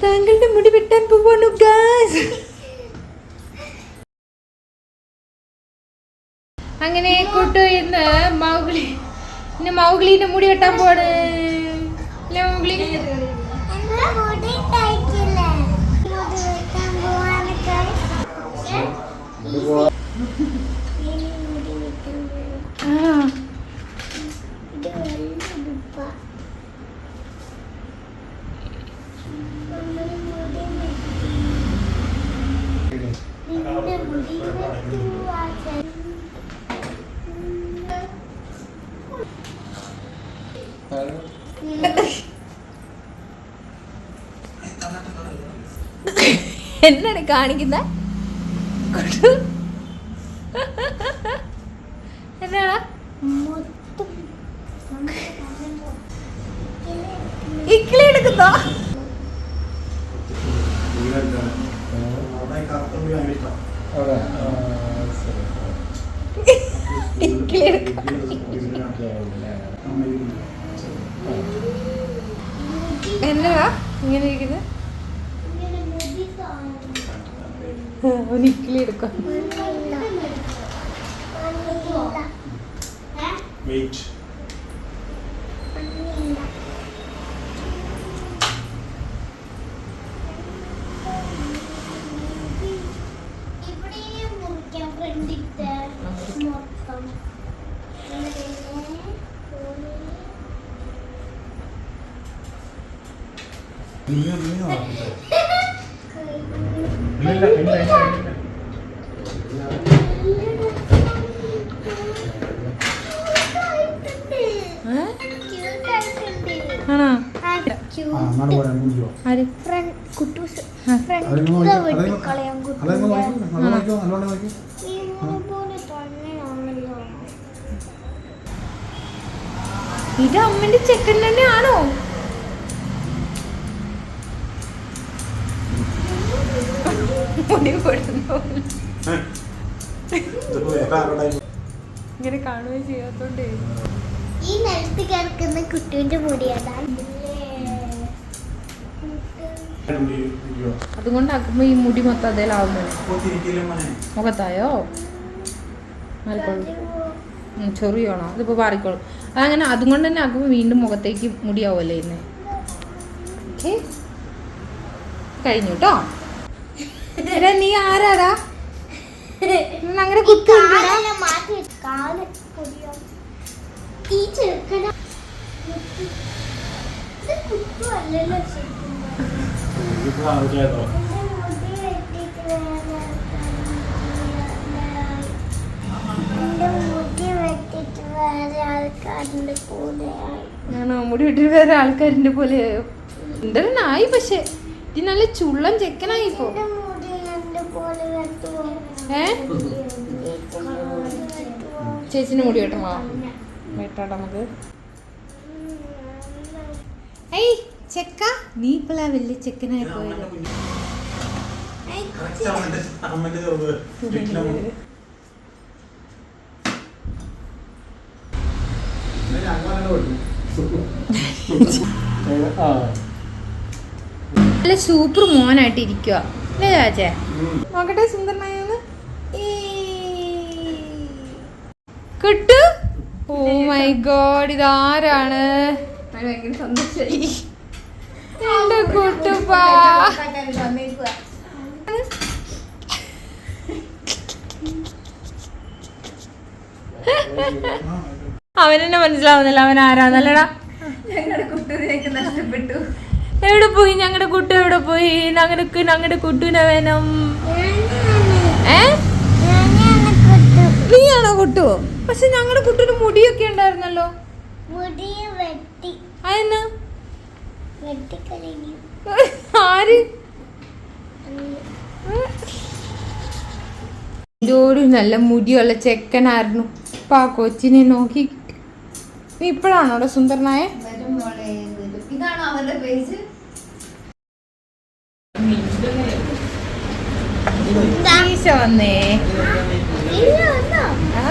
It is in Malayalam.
താങ്കളുടെ മുടി വെട്ടാൻ പോവാണു ഗാസ് അങ്ങനെ കൂട്ടു ഇന്ന് മൗഗ്ലി ഇന്ന് മൗഗ്ലിന്റെ മുടി വെട്ടാൻ പോവാണ്. മൗഗ്ലി എന്നാണ് കാണിക്കുന്ന? എന്നാടാ? ഇക്കിളി എടുക്കുന്നോ? എന്നടാ ഇങ്ങനെ ഇരിക്കുന്നത്. അവൻ ഇക്കിളി എടുക്കാം? വെയിറ്റ് മണ്ണില്ല. ഇവിടെ മുറിക്കാൻ ഫ്രണ്ടിട്ട് മൊത്തം ഇങ്ങനെ പോയി. ഏ? Cute ആയിട്ടുണ്ട്. ആണോ. ആര്? കുട്ടൂസ് ഇത് അമ്മന്റെ ചെക്കൻ തന്നെയാണോ? മുടി കൊടുക്കുന്നു ഇങ്ങനെ കാണുകയും ചെയ്യാത്തോണ്ടേ. ഈ നിലത്ത് കിടക്കുന്ന കുട്ടീന്റെ മുടിയതാ അതുകൊണ്ടാക്കുമ്പോ ഈ മുടി മൊത്തം അതേലാവുന്നു മുഖത്തായോ? മാറിക്കോളൂ ചൊറിയാണോ? അതിപ്പോ മാറിക്കോളും. അതങ്ങനെ അതും കൊണ്ട് തന്നെ ആക്കുമ്പോ വീണ്ടും മുഖത്തേക്ക് മുടിയാവുമല്ലേ ഇന്ന്? ഓക്കെ. കഴിഞ്ഞു കേട്ടോ എടാ നീ ആരാടാ? അങ്ങനെ കുത്തു. എന്റെ ആണോ? മുടി വിട്ടിട്ട് വേറെ ആൾക്കാരിന്റെ പോലെ സുന്ദരനായി പക്ഷെ. ഇത് നല്ല ചുള്ളം ചെക്കനായി ഇപ്പോ എന്റെ മുടി എന്റെ പോലെ വെട്ടുവോ ഏ? മുടി വെട്ടണോ വെട്ടാടാ നമുക്ക്. ഏയ് ചെക്ക. നീ ഇപ്പോഴാ വലിയ ചെക്കനായി പോയത്. നല്ല സൂപ്പർ മോനായിട്ട് ഇരിക്കുക അല്ലേ ചാച്ചേ? നോക്കട്ടെ സുന്ദരനായെന്ന് കിട്ടു? ഓ മൈ ഗോഡ് ഇതാരാണ്? അവന് ഭയങ്കര സന്തോഷമായി എന്റെ കുട്ടുപ്പാ. അവനെന്നെ മനസ്സിലാവുന്നില്ല. അവൻ ആരാന്നല്ലടാ എവിടെ പോയി? ഞങ്ങളുടെ കുട്ടു എവിടെ പോയി? ഞങ്ങൾക്ക് ഞങ്ങളുടെ കുട്ടുവിനെ വേണം. ഏ? നീയാണോ കുട്ടു? പക്ഷെ ഞങ്ങളുടെ കുട്ടിന് മുടിയൊക്കെ ഉണ്ടായിരുന്നല്ലോ. അതെന്നാ? നല്ല മുടിയുള്ള ചെക്കനായിരുന്നു. ഇപ്പൊ ആ കൊച്ചിനെ നോക്കി. നീ ഇപ്പോഴാണോ സുന്ദരനായ? ഇതാണോ അവരുടെ പേജ് ഈശ വന്നേ? ആ.